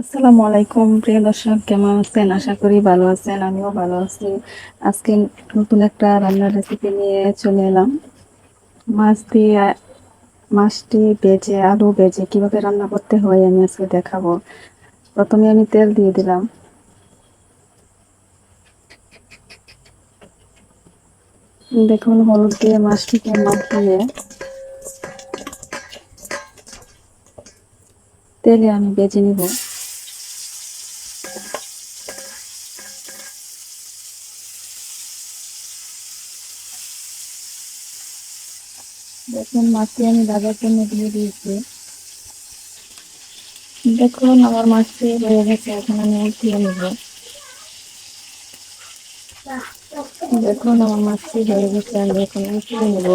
আসসালামু আলাইকুম, প্রিয় দর্শক, কেমন আছেন? আশা করি ভালো আছেন, আমিও ভালো আছি। আজকে নতুন একটা রান্নার রেসিপি নিয়ে চলে এলাম। মাছ দিয়ে মাছটি বেজে আলু বেজে কীভাবে রান্না করতে হয় আমি আজকে দেখাবো। প্রথমে আমি তেল দিয়ে দিলাম। দেখুন, হলুদ দিয়ে মাছটিকে মাখিয়ে তেলে আমি বেজে নিব। দেখুন মাছটি আমি দাদার জন্য দিয়ে দিয়েছি। দেখুন, আমার মাছটি হয়ে গেছে, এখন আমি উঠিয়ে নেব দেখুন, আমার মাছটি হয়ে গেছে, আমি এখন উঠিয়ে নেব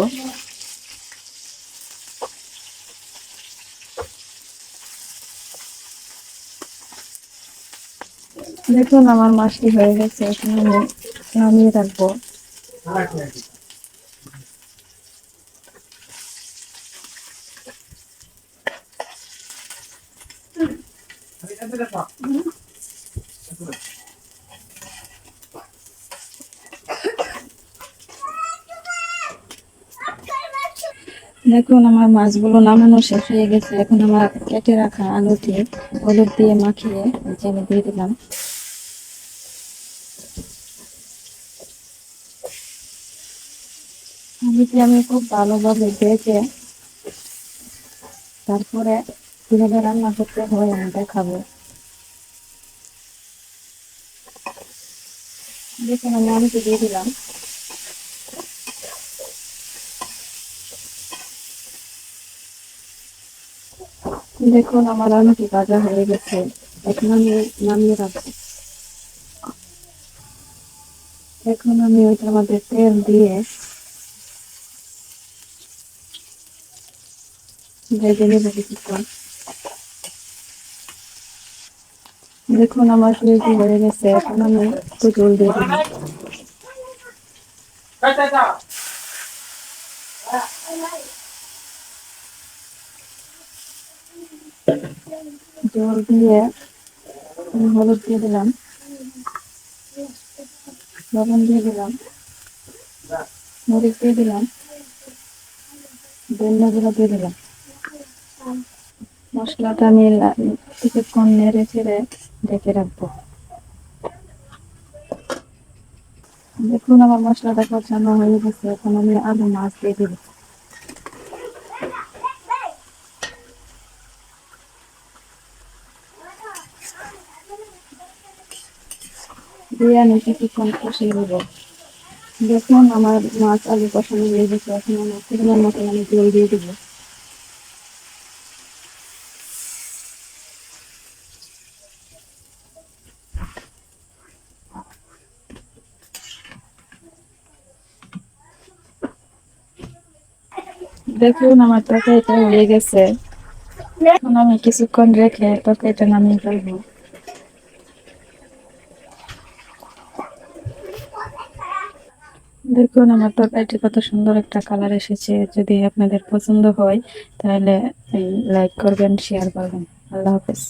দেখুন, আমার মাছটি হয়ে গেছে, এখন আমি নামিয়ে রাখব। দেখুন, আমার মাছগুলো নামানো শেষ হয়ে গেছে। এখন আমার কেটে রাখা আলুটি হলুদ দিয়ে মাখিয়ে আমি দিয়ে দিলাম। আলুটি আমি খুব ভালোভাবে ভেজে তারপরে কীভাবে রান্না করতে হয় আমি দেখাবো। দেখুন আমি আলুটি দিয়ে দিলাম। দেখুন, আমার আলুটি ভাজা হয়ে গেছে। এখন আমি নামিয়ে রাখব এখন আমি ওইটার মধ্যে তেল দিয়ে ভেজে নেব কিছুক্ষণ। দেখুন, আমার গ্রেভি হয়ে গেছে? এখন আমি একটু জল দিয়ে দিলাম জল দিয়ে হলুদ দিয়ে দিলাম। লবণ দিয়ে দিলাম। মরিচ দিয়ে দিলাম। ধনিয়া দিয়ে দিলাম। মশলাটা আমি কিছুক্ষণ নেড়ে ছেড়ে ঢেকে রাখব। দেখুন আমার মশলাটা কষানো হয়ে গেছে, এখন আমি আলু মাছ দিয়ে দিব। দিয়ে কিছুক্ষণ কষিয়ে দেখুন আমার মাছ আলু কষানো হয়ে গেছে, এখন আমার মতন আমি জল দিয়ে দিব। দেখুন, আমার তরকারিটা হয়ে গেছে। এখন আমি কিছুক্ষণ রেখে তরকারিটা নামিয়ে ফেলব। দেখুন, আমার তরকারিটি কত সুন্দর একটা কালার এসেছে। যদি আপনাদের পছন্দ হয়, তাহলে লাইক করবেন, শেয়ার করবেন। আল্লাহ হাফেজ।